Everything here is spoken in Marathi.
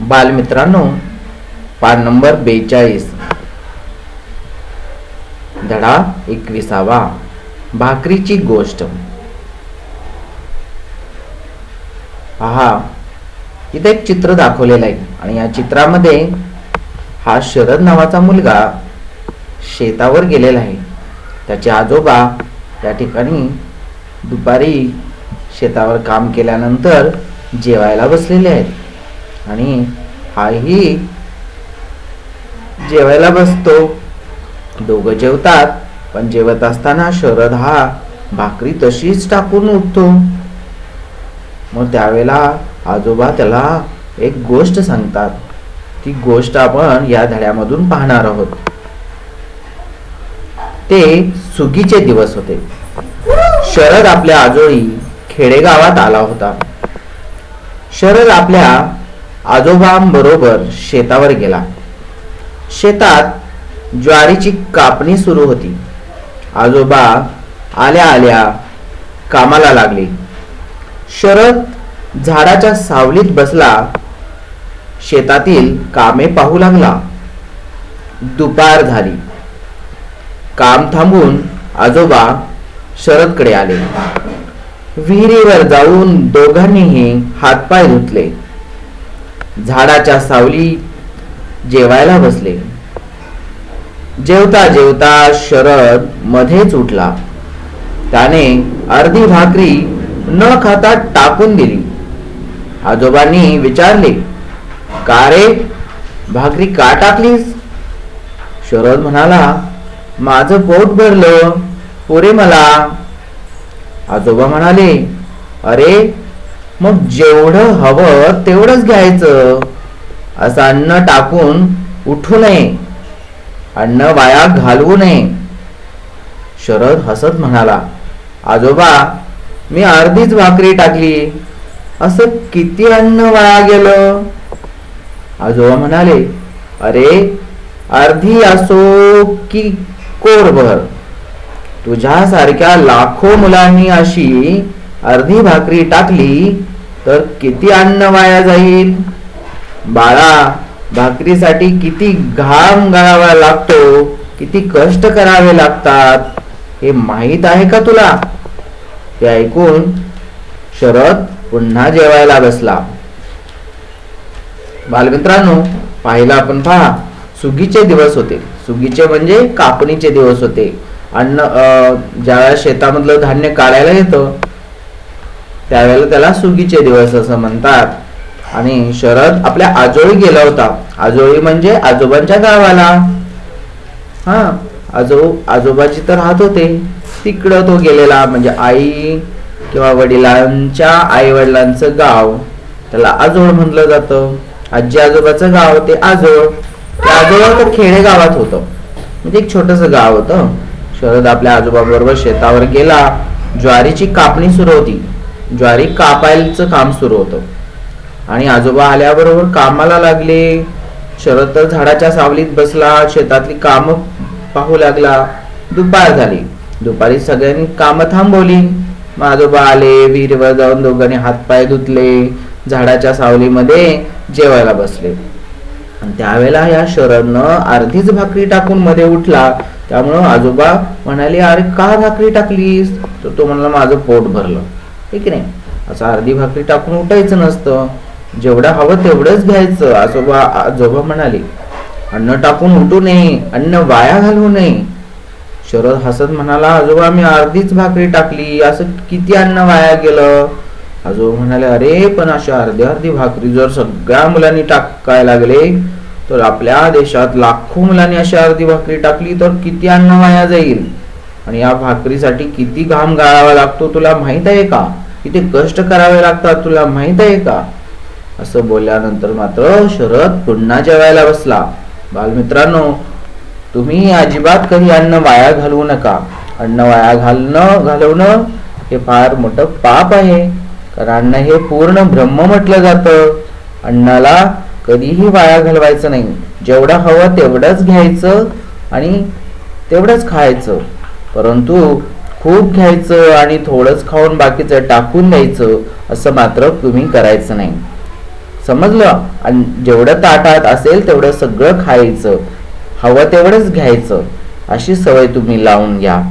बालमित्रांनो पान नंबर बेचाळीस. धडा एकविसावा. भाकरीची गोष्ट. पहा इथे एक चित्र दाखवलेलं आहे आणि या चित्रामध्ये हा शरद नावाचा मुलगा शेतावर गेलेला आहे. त्याचे आजोबा त्या ठिकाणी दुपारी शेतावर काम केल्यानंतर जेवायला बसलेले आहेत. आणि हाही जेवायला बसतो. दोघं जेवतात पण जेवत असताना शरद हा भाकरी तशीच टाकून उठतो. मग त्यावेळेला आजोबा त्याला एक गोष्ट सांगतात. ती गोष्ट आपण या धड्यामधून पाहणार आहोत. ते सुगीचे दिवस होते. शरद आपल्या आजोळी खेडेगावात आला होता. शरद आपल्या आजोबांबरोबर शेतावर गेला. शेतात ज्वारीची कापणी सुरू होती. आजोबा आल्या आल्या कामाला लागले. शरद झाडाच्या सावलीत बसला. शेतातील कामे पाहू लागला. दुपार झाली. काम थांबून आजोबा शरदकडे आले. विहिरीवर जाऊन दोघांनीही हातपाय धुतले. झाडाच्या सावली जेवायला बसले. जेवता जेवता शरद मध्येच उठला. त्याने अर्धी भाकरी न खाता टाकून दिली. आजोबांनी विचारले का रे भाकरी का टाकलीस? शरद म्हणाला माझं पोट भरलं पुरे मला. आजोबा म्हणाले अरे मग जेवढं हवं तेवढंच घ्यायचं. असं अन्न टाकून उठू नये. अन्न वाया घालवू नये. शरद हसत म्हणाला आजोबा मी अर्धीच भाकरी टाकली. असं किती अन्न वाया गेलं? आजोबा म्हणाले अरे अर्धी असो की कोरभर. तुझ्यासारख्या लाखो मुलांनी अशी अर्धी भाकरी टाकली तर किती अन्न वाया जाईल? बाळा भाकरीसाठी किती घाम गळावा लागतो किती कष्ट करावे लागतात हे माहीत आहे का तुला? ते ऐकून शरद पुन्हा जेवायला बसला. बालमित्रांनो पाहिलं आपण पहा सुगीचे दिवस होते. सुगीचे म्हणजे कापणीचे दिवस होते. अन्न अं, शेतामधलं धान्य काढायला येतं त्यावेळेला त्याला सुगीचे दिवस असं म्हणतात. आणि शरद आपल्या आजोळी गेला होता. आजोळी म्हणजे आजोबांच्या गावाला. हा आजो आजोबाची तर राहत होते. तिकडं तो गेलेला म्हणजे आई किंवा वडिलांच्या आई वडिलांचं गाव. त्याला आजोळ म्हटलं जातं. आजी आजोबाचं गाव ते आजोळ. ते आजोळ तर खेडे गावात होतं. म्हणजे एक छोटस गाव होतं. शरद आपल्या आजोबाबरोबर शेतावर गेला. ज्वारीची कापणी सुरू होती. ज्वारी कापायचं काम सुरू होतं. आणि आजोबा आल्याबरोबर कामाला लागले. शरद तर झाडाच्या सावलीत बसला शेतातली काम पाहू लागला. दुपार झाली. दुपारी सगळ्यांनी कामं थांबवली. मग आजोबा आले विहिरीवर जाऊन दोघांनी हातपाय धुतले झाडाच्या सावलीमध्ये जेवायला बसले. आणि त्यावेळेला या शरदनं अर्धीच भाकरी टाकून मध्ये उठला. त्यामुळं आजोबा म्हणाले अरे का भाकरी टाकलीस? तर तो म्हणाला माझं पोट भरलं. ठीक नाही? असं अर्धी भाकरी टाकून उठायचं नसतं. जेवढं हवं तेवढंच घ्यायचं. आजोबा आजोबा म्हणाले अन्न टाकून उठू नये. अन्न वाया घालवू नये. शरद हसत म्हणाला आजोबा मी अर्धीच भाकरी टाकली. असं किती अन्न वाया गेलं? आजोबा म्हणाले अरे पण अशा अर्धी अर्धी भाकरी जर सगळ्या मुलांनी टाकायला लागले तर आपल्या देशात लाखो मुलांनी अशी अर्धी भाकरी टाकली तर किती अन्न वाया जाईल? आणि या भाकरीसाठी किती घाम गाळावा लागतो तुला माहीत आहे का? किती कष्ट करावे लागतात तुला माहीत आहे का? असं बोलल्यानंतर मात्र शरद पुन्हा जेवायला बसला. बालमित्रांनो तुम्ही अजिबात कधी अन्न वाया घालवू नका. अन्न वाया घालणं घालवणं हे फार मोठं पाप आहे. कारण अन्न हे पूर्ण ब्रह्म म्हटलं जातं. अन्नाला कधीही वाया घालवायचं नाही. जेवढं हवं तेवढंच घ्यायचं आणि तेवढंच खायचं. परंतु खूप घ्यायचं आणि थोडंच खाऊन बाकीचं टाकून द्यायचं असं मात्र तुम्ही करायचं नाही. समजलं? आणि जेवढं ताटात असेल तेवढं सगळं खायचं. हवं तेवढंच घ्यायचं. अशी सवय तुम्ही लावून घ्या.